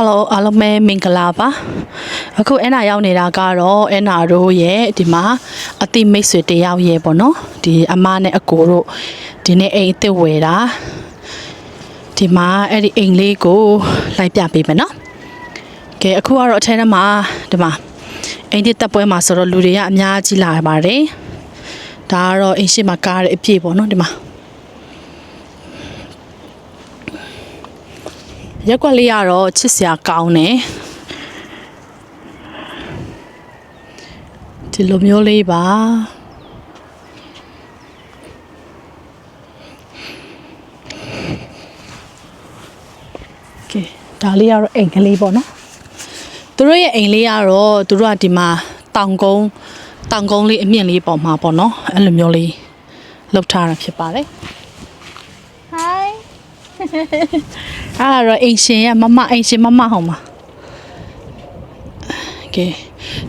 Hello အားလုံးပဲမင်္ဂလာပါအခုအဲနာရောက်နေတာကတော့အဲနာတို့ရဲ့ဒီမှာအတိမိတ်ဆွေတယောက်ရဲ့ပေါ့နော်ဒီအမနဲ့အကိုတို့ဒီနေ့အိမ်အစ်စ်ဝယ်တာဒီမှာအဲ့ဒီအိမ်လေးကိုလိုက်ပြပေးမယ်နော်ကဲအခုကတော့အထဲထဲမှာဒီမှာအိမ်တစ်တပ်ပွဲမှာဆိုတော့လူတွေကအများကြီးလာပါတယ်ဒါကတော့အိမ်ရှိမှာကားရအပြည့်ပေါ့နော်ဒီမှာ ရက်ကွက်လေးကတော့ချစ်စရာကောင်းတယ်ဒီလိုမျိုးလေးပါကဲဒါလေးကတော့အိမ်ကလေးပေါ့နော်သူတို့ရဲ့အိမ်လေးကတော့သူတို့ကဒီမှာတောင်ကုန်းတောင်ကုန်းလေးအမြင့်လေးပေါ်မှာပေါ့နော်အဲ့လိုမျိုးလေးလောက်ထားတာဖြစ်ပါတယ် Hi အဲ့ဒါတော့အိမ်ရှင်ရမမအိမ်ရှင်မမဟောမှာကဲ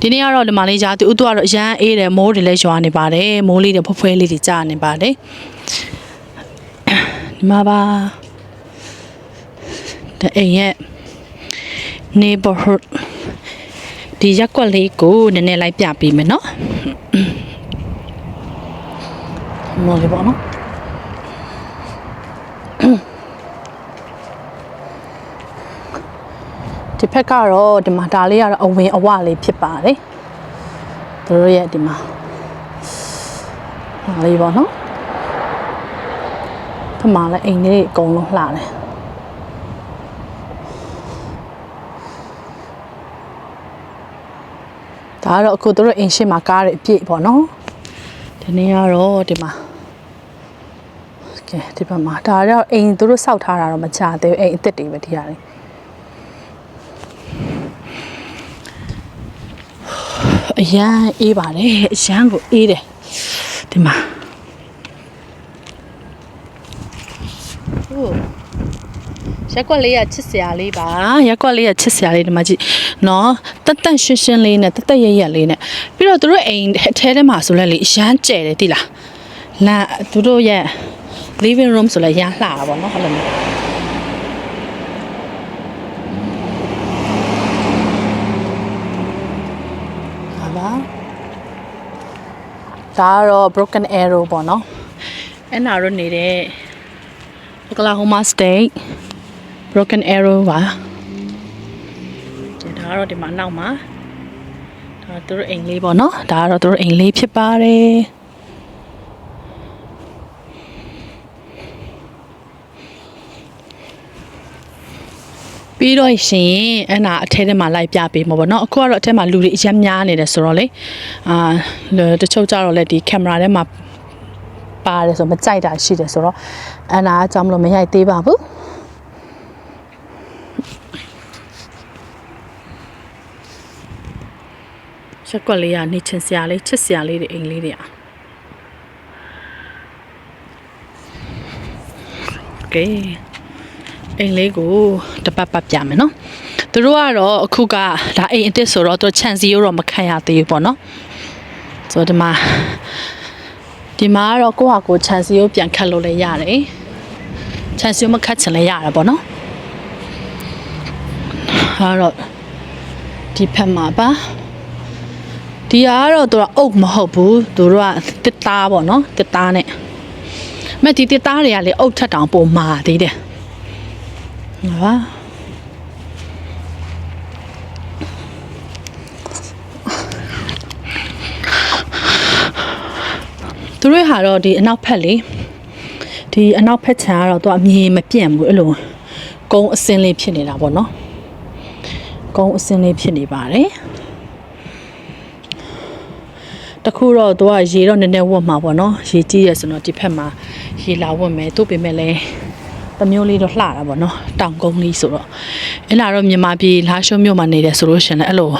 ဒီနေ့ကတော့ဒီမလေးကြားသူဥတူကတော့ရမ်းအေးတယ်မိုးတွေလည်းရွာနေပါတယ်မိုးလေးတွေဖွယ်ဖွယ်လေးတွေကြာနေပါတယ်ဒီမှာပါတဲ့အိမ်ရဲ့ neighborhood ဒီရက်ကွက်လေးကိုနည်းနည်းလိုက်ပြပေးမယ်နော်မော်လေးပေါ့နော် ဒီဖက်ကတော့ဒီမှာဒါလေးကတော့အဝင်အဝလေးဖြစ်ပါတယ်သူတို့ရဲ့ဒီမှာဒါလေးပေါ့နော်ဖက်မှာလည်းအိမ်လေးအကုန်လုံးလှတယ်ဒါကတော့အခုသူတို့အိမ်ရှိမှာကားရအပြည့်ပေါ့နော်ဒီနေ့ကတော့ဒီမှာကဲဒီဘက်မှာဒါကတော့အိမ်သူတို့စောက်ထားတာတော့မချသေးဘူးအိမ်အစ်စ်တွေပဲဒီဟာလေး အရန်အေးပါတယ်အရန်ကိုအေးတယ်ဒီမှာဟိုရက်ကွက်လေးကချစ်စရာလေးပါရက်ကွက်လေးကချစ်စရာလေးဒီမှာကြည့်နော်တက်တက်ရှင်းရှင်းလေးနဲ့တက်တက်ရရက်လေးနဲ့ပြီးတော့သူတို့အိမ်အထဲထဲမှာဆိုလဲလေအရန်ကျဲတယ်တိလားလမ်းသူတို့ရဲ့ living room ဆိုလဲရမ်းလှတာပေါ့နော်ဟုတ်လား ဟာပါ ဒါကတော့ broken arrow ပေါ့နော်အဲ့နာတော့နေတဲ့ Oklahoma State broken arrow ပါဒီဒါကတော့ဒီမှာနောက်မှာဒါသူတို့အိမ်လေးပေါ့နော်ဒါကတော့သူတို့အိမ်လေးဖြစ်ပါတယ် ပြီးတော့ရှင်အဲ့နာအထဲထဲမှာလိုက်ပြပေးမှာပေါ့နော်အခုကတော့အထဲမှာလူတွေအများများနေတယ်ဆိုတော့လေအာတချို့ကြတော့လေဒီကင်မရာထဲမှာပါတယ်ဆိုမကြိုက်တာရှိတယ်ဆိုတော့အဲ့နာအကြောင်းမလို့မရိုက်သေးပါဘူးချက်ကွက်လေးကနေချင်စရာလေးချစ်စရာလေးတွေအိမ်လေးတွေอ่ะโอเค အိမ်လေးကိုတပတ်ပတ်ပြမယ်နော်သူတို့ကတော့အခုကဒါအိမ်အစ်စ်ဆိုတော့သူခြံစည်းရိုးတော့မခံရသေးဘူးပေါ့နော်ဆိုတော့ဒီမှာဒီမှာကတော့ကိုယ့်ဟာကိုယ်ခြံစည်းရိုးပြန်ခတ်လို့လည်းရတယ်ခြံစည်းရိုးမခတ်ချင်လည်းရတယ်ပေါ့နော်ဟာတော့ဒီဖက်မှာပါဒီကတော့သူကအုပ်မဟုတ်ဘူးသူတို့ကတစ်သားပေါ့နော်တစ်သားနဲ့မဲ့ဒီတစ်သားတွေကလေအုပ်ထက်တောင်ပုံမာသေးတယ် ဟာသူတို့ဟာတော့ဒီအနောက်ဖက်လေဒီအနောက်ဖက်ခြမ်းကတော့သူကအမြင်မပြန့်ဘူးအဲ့လိုကုန်းအစင်းလေးဖြစ်နေတာပေါ့နော်ကုန်းအစင်းလေးဖြစ်နေပါတယ်တခုတော့သူကရေတော့နည်းနည်းဝတ်မှာပေါ့နော်ရေကြီးရဆိုတော့ဒီဖက်မှာရေလာဝတ်မယ်သူ့ပြင်မဲ့လဲ တစ်မျိုးလေးတော့လှတာပေါ့နော်တောင်ကုန်းလေးဆိုတော့အဲ့လာတော့မြန်မာပြည်လာရှုံးမြို့မှာနေတယ်ဆိုလို့ရှရင်လည်းအဲ့လို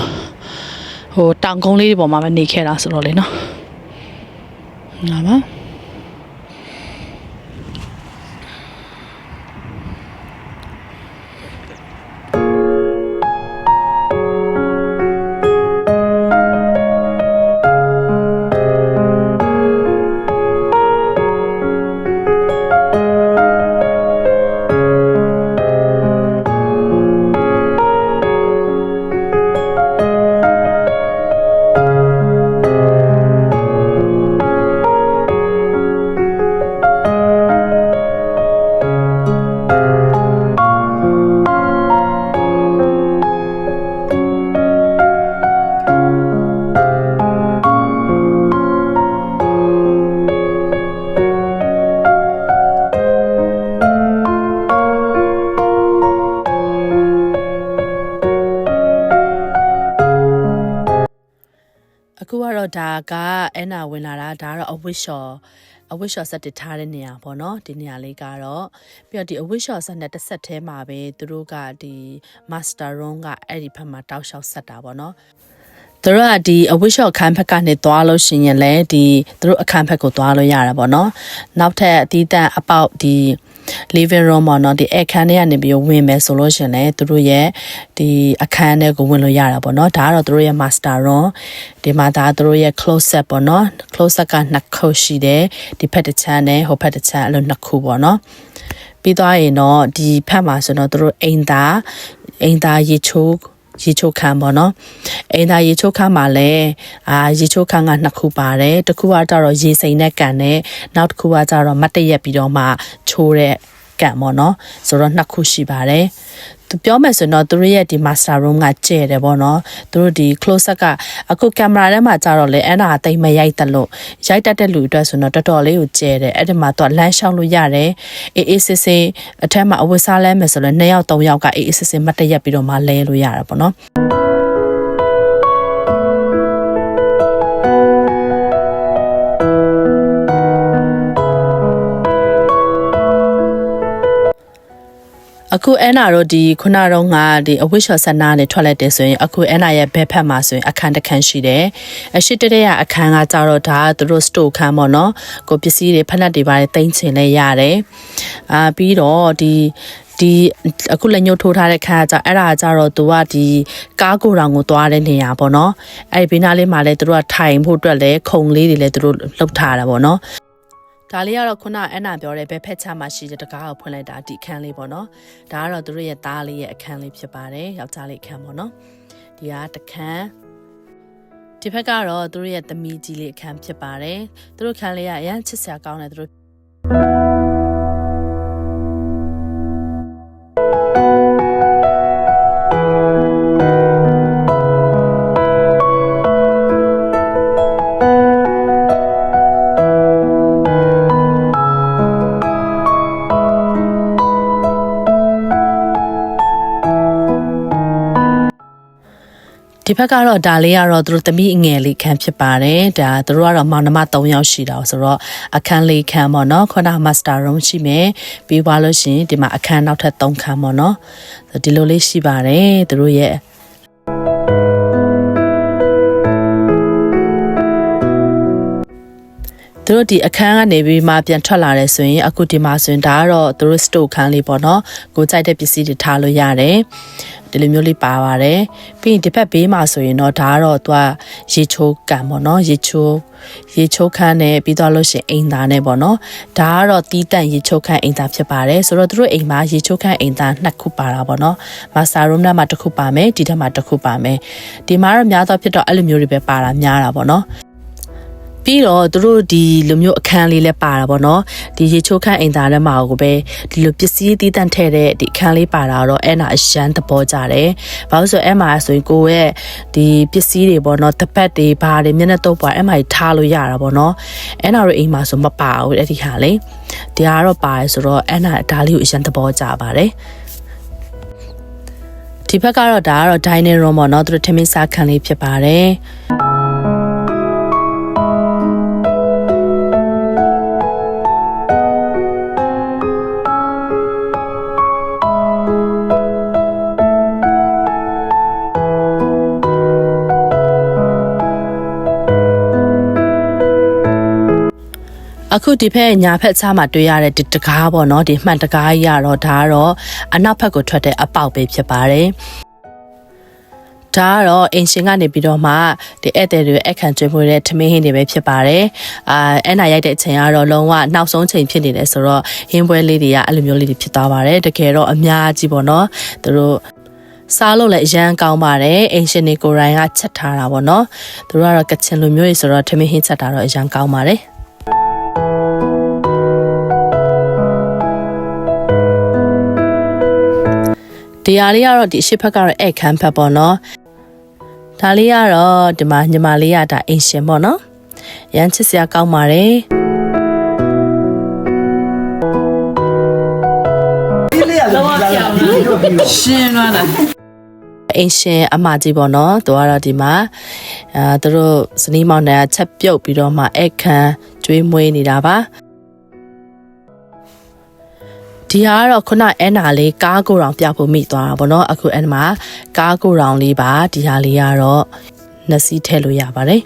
ဟိုတောင်ကုန်းလေးတွေပေါ်မှာပဲနေခဲ့တာဆိုတော့လေနော်ငါပါ တော့ဒါကအဲနာဝင်လာတာဒါကတော့အဝစ်လျှော်အဝစ်လျှော်ဆက်တထားတဲ့နေရာပေါ့နော်ဒီနေရာလေးကတော့ပြီးတော့ဒီအဝစ်လျှော်ဆက်နဲ့တစ်ဆက်တည်းမှာပဲသူတို့ကဒီ master room ကအဲ့ဒီဘက်မှာတောက်လျှောက်ဆက်တာပေါ့နော်သူတို့ကဒီအဝစ်လျှော်အခန်းဘက်ကနေသွားလို့ရှိရင်လည်းဒီသူတို့အခန်းဘက်ကိုသွားလို့ရတာပေါ့နော်နောက်ထပ်အတီးတန့်အပေါက်ဒီ living room ပေါ့နော်ဒီအခန်းထဲကနေပြီးဝင်မယ်ဆိုလို့ရှရင်လည်းသူတို့ရဲ့ဒီအခန်းထဲကိုဝင်လို့ရတာပေါ့နော်ဒါကတော့သူတို့ရဲ့ master room ဒီမှာဒါသူတို့ရဲ့ closet ပေါ့နော် closet ကနှစ်ခုရှိတယ်ဒီဖက်တစ်ချမ်းနဲ့ဟိုဖက်တစ်ချမ်းအဲ့လိုနှစ်ခုပေါ့နော်ပြီးသွားရင်တော့ဒီဖက်မှာဆိုတော့သူတို့အိမ်သားအိမ်သားရေချိုး ရေချိုးခန်းပေါ့နော်အိမ်သားရေချိုးခန်းမှာလည်းအာရေချိုးခန်းကနှစ်ခုပါတယ်တစ်ခုကကြတော့ရေစိမ်နဲ့ကန်နဲ့နောက်တစ်ခုကကြတော့မတ်တရက်ပြီးတော့မှချိုးတဲ့ ကန်ပေါ့နော်ဆိုတော့နှစ်ခုရှိပါတယ်သူပြောမယ်ဆိုရင်တော့သူတို့ရဲ့ဒီ master room ကကျဲတယ်ပေါ့နော်သူတို့ဒီ close up ကအခုကင်မရာထဲမှာကြတော့လေအဲ့ဒါအသိမရိုက်တယ်လို့ရိုက်တတ်တဲ့လူအတွက်ဆိုတော့တော်တော်လေးကိုကျဲတယ်အဲ့ဒီမှာသူကလမ်းလျှောက်လို့ရတယ်အေးအေးဆေးဆေးအထက်မှာအဝတ်စားလဲမယ်ဆိုတော့2ယောက်3ယောက်ကအေးအေးဆေးဆေးမတ်တရက်ပြီးတော့မှလဲလို့ရတာပေါ့နော် အခုအဲနာတို့ဒီခုနတော့ငါဒီအဝိရှော်ဆန္ဒနဲ့ထွက်လိုက်တယ်ဆိုရင်အခုအဲနာရဲ့ဘက်ဖက်မှာဆိုရင်အခန်းတစ်ခန်းရှိတယ်အရှိတတဲ့ရအခန်းကကြတော့ဒါသူတို့စတိုခန်းပေါ့နော်ကိုပစ္စည်းတွေဖက်နှက်တွေပါတယ်တင်ချင်လဲရတယ်အာပြီးတော့ဒီဒီအခုလက်ညှိုးထိုးထားတဲ့ခန်းကကြအဲ့ဒါကြတော့သူကဒီကားကိုတောင်ကိုသွားတဲ့နေရာပေါ့နော်အဲ့ဒီဘေးနားလေးမှာလဲသူတို့ကထိုင်ဖို့အတွက်လဲခုံလေးတွေလဲသူတို့လှုပ်ထားတာပေါ့နော် ဒါလေးကတော့ခုနအန်နာပြောတဲ့ဘယ်ဖက်ချမှာရှိတဲ့တကားကိုဖွင့်လိုက်တာဒီအခန်းလေးပေါ့နော်ဒါကတော့သူတို့ရဲ့သားလေးရဲ့အခန်းလေးဖြစ်ပါတယ်ယောက်ျားလေးအခန်းပေါ့နော်ဒီကတခန်းဒီဘက်ကတော့သူတို့ရဲ့သမီးကြီးလေးအခန်းဖြစ်ပါတယ်သူတို့ခန်းလေးကအရန်ချစ်စရာကောင်းတယ်သူတို့ ဒီဘက်ကတော့ဒါလေးကတော့သူတို့သမီးအငယ်လေးခန်းဖြစ်ပါတယ်ဒါသူတို့ကတော့မောင်နှမ3ယောက်ရှိတာဆိုတော့အခန်းလေးခန်းပေါ့နော်ခုနက master room ရှိမယ်ပြီးသွားလို့ရှိရင်ဒီမှာအခန်းနောက်ထပ်3ခန်းပေါ့နော်ဒီလိုလေးရှိပါတယ်သူတို့ရဲ့သူတို့ဒီအခန်းကနေပြီးမှပြန်ထွက်လာတယ်ဆိုရင်အခုဒီမှာဆိုရင်ဒါကတော့သူတို့ store ခန်းလေးပေါ့နော်ကိုကြိုက်တဲ့ပစ္စည်းတွေထားလို့ရတယ် ဒီလိုမျိုးလေးပါပါတယ်ပြီးရင်ဒီဘက်ဘေးမှာဆိုရင်တော့ဒါကတော့သူကရေချိုးကန်ပေါ့နော်ရေချိုးရေချိုးခန်းနဲ့ပြီးတော့လို့ရှိရင်အိမ်သားနဲ့ပေါ့နော်ဒါကတော့တီးတန့်ရေချိုးခန်းအိမ်သားဖြစ်ပါတယ်ဆိုတော့သူတို့အိမ်မှာရေချိုးခန်းအိမ်သားနှစ်ခုပါတာပေါ့နော်မာစတာရုံထဲမှာတစ်ခုပါမယ်ဒီထက်မှာတစ်ခုပါမယ်ဒီမှာတော့များတော့ဖြစ်တော့အဲ့လိုမျိုးတွေပဲပါတာများတာပေါ့နော် ပြီးတော့သူတို့ဒီလိုမျိုးအခန်းလေးလည်းပါတာပေါ့နော်ဒီရေချိုးခန့်အိမ်သားထဲမှာကိုပဲဒီလိုပစ္စည်းတည်တန့်ထည့်တဲ့ဒီအခန်းလေးပါတာတော့အဲ့နာအရန်သဘောကြတယ်ဘာလို့ဆိုအဲ့မှာဆိုရင်ကိုရဲ့ဒီပစ္စည်းတွေပေါ့နော်တပတ်တွေဘာတွေမျက်နှာတော့ပါအဲ့မှာထားလို့ရတာပေါ့နော်အဲ့နာတို့အိမ်မှာဆိုမပါဘူးအဲ့ဒီဟာလေဒီဟာတော့ပါတယ်ဆိုတော့အဲ့နာဒါလေးကိုအရန်သဘောကြပါတယ်ဒီဘက်ကတော့ဒါကတော့ dining room ပေါ့နော်သူတို့ထမင်းစားခန်းလေးဖြစ်ပါတယ် အခုဒီဖက်ညာဖက်ချားမှာတွေ့ရတဲ့ဒီတကားပေါ့နော်ဒီမှန်တကားကြီးကတော့ဒါကတော့အနောက်ဖက်ကိုထွက်တဲ့အပေါက်ပဲဖြစ်ပါတယ်ဒါကတော့အင်ရှင်ကနေပြီးတော့မှဒီဧည့်သည်တွေအခန့်ကျွေးမွေးတဲ့ထမင်းဟင်းတွေပဲဖြစ်ပါတယ်။အာအဲ့နာရိုက်တဲ့အချိန်ကတော့လုံးဝနောက်ဆုံးချိန်ဖြစ်နေတယ်ဆိုတော့ဟင်းပွဲလေးတွေကအဲ့လိုမျိုးလေးတွေဖြစ်သွားပါတယ်။တကယ်တော့အများကြီးပေါ့နော်။သူတို့စားလို့လည်းအရန်ကောင်းပါတယ်။အင်ရှင်တွေကိုရိုင်းကချက်ထားတာပေါ့နော်။သူတို့ကတော့ကချင်လူမျိုးတွေဆိုတော့ထမင်းဟင်းချက်တာတော့အရန်ကောင်းပါတယ်။ ဒီဟာလေးကတော့ဒီအရှိဖက်ကတော့အဲ့ခမ်းဖက်ပေါ့နော်ဒါလေးကတော့ဒီမှာညီမလေးကဒါအင်ရှင်ပေါ့နော်ရမ်းချစ်စရာကောင်းပါတယ်ဒီလေးရတယ်ဒီလားဒီလိုပြီးတော့ရှင်းသွားတာအင်ရှင်အမကြီးပေါ့နော်သူကတော့ဒီမှာအဲသူတို့ဇနီးမောင်နှံကချက်ပြုတ်ပြီးတော့မှအခန်းကျွေးမွေးနေတာပါ ဒီဟာကတော့ခုနအဲနာလေးကားကိုတောင်ပြဖို့မိသွားတာပေါ့နော်အခုအဲမှာကားကိုတောင်လေးပါဒီဟာလေးကတော့နှစ်စီးထည့်လို့ရပါတယ်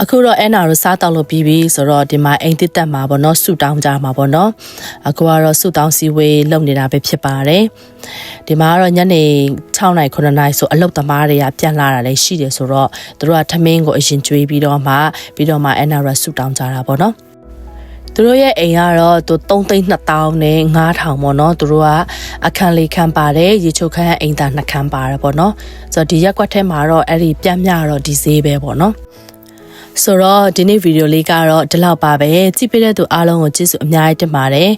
အခုတော့အဲနာကိုစားတောက်လို့ပြီးပြီဆိုတော့ဒီမှာအိမ်တစ်တက်မှာပေါ့နော်ဆူတောင်းကြမှာပေါ့နော်အခုကတော့ဆူတောင်းစီဝေးလုပ်နေတာပဲဖြစ်ပါတယ်ဒီမှာကတော့ညနေ6နိုင်9နိုင်ဆိုအလုတ်သမားတွေကပြန်လာတာလည်းရှိတယ်ဆိုတော့သူတို့ကထမင်းကိုအရင်ကျွေးပြီးတော့မှပြီးတော့မှအဲနာရဆူတောင်းကြတာပေါ့နော် သူတို့ရဲ့အိမ်ကတော့သူ3သိန်း2000နဲ့9000ပေါ့နော်သူတို့ကအခန်းလေးခန်းပါတယ်ရေချိုခန်းအိမ်သားနှစ်ခန်းပါတယ်ပေါ့နော်ဆိုတော့ဒီရက်ကွက်ထဲမှာတော့အဲ့ဒီပြန့်မြတော့ဒီဈေးပဲပေါ့နော်ဆိုတော့ဒီနေ့ဗီဒီယိုလေးကတော့ဒီလောက်ပါပဲကြည့်ပြတဲ့သူအားလုံးကိုကျေးဇူးအများကြီးတင်ပါတယ်